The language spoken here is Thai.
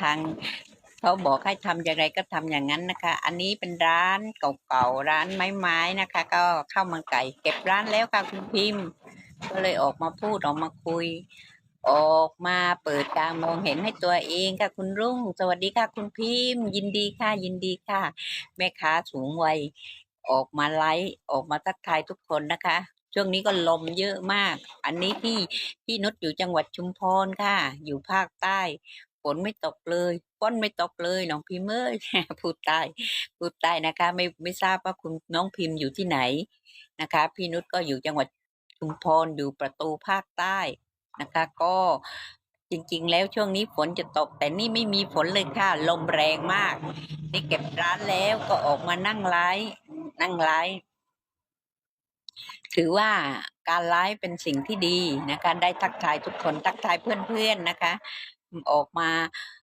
ทางเขาบอกให้ทำอย่างไรก็ทำอย่างนั้นนะคะ อันนี้เป็นร้านเก่าๆร้านไม้ๆนะคะ ก็ข้าวมันไก่เก็บร้านแล้วค่ะคุณพิมพ์ ก็เลยออกมาพูดออกมาคุย ออกมาเปิดการมองเห็นให้ตัวเองค่ะคุณรุ่ง สวัสดีค่ะคุณพิมพ์ ยินดีค่ะยินดีค่ะ แม่ค้าสูงวัยออกมาไลฟ์ออกมาทักทายทุกคนนะคะ ช่วงนี้ก็ลมเยอะมาก อันนี้พี่พี่นุชอยู่จังหวัดชุมพรค่ะ อยู่ภาคใต้ ฝนไม่ตกเลยฝนไม่ตกเลยน้องพิมเอ้ยพูดใต้พูดใต้นะคะ ไม่ไม่ทราบว่าคุณน้องพิมพ์อยู่ที่ไหนนะคะ พี่นุชก็อยู่จังหวัดชุมพรอยู่ประตูภาคใต้นะคะ ก็จริง ๆ แล้วช่วงนี้ฝนจะตก แต่นี่ไม่มีฝนเลยค่ะ ลมแรงมากนี่เก็บร้านแล้วก็ออกมานั่งไลฟ์นั่งไลฟ์ถือว่าการไลฟ์เป็นสิ่งที่ดีนะคะ ได้ทักทายทุกคนทักทายเพื่อนๆนะคะ ออกมา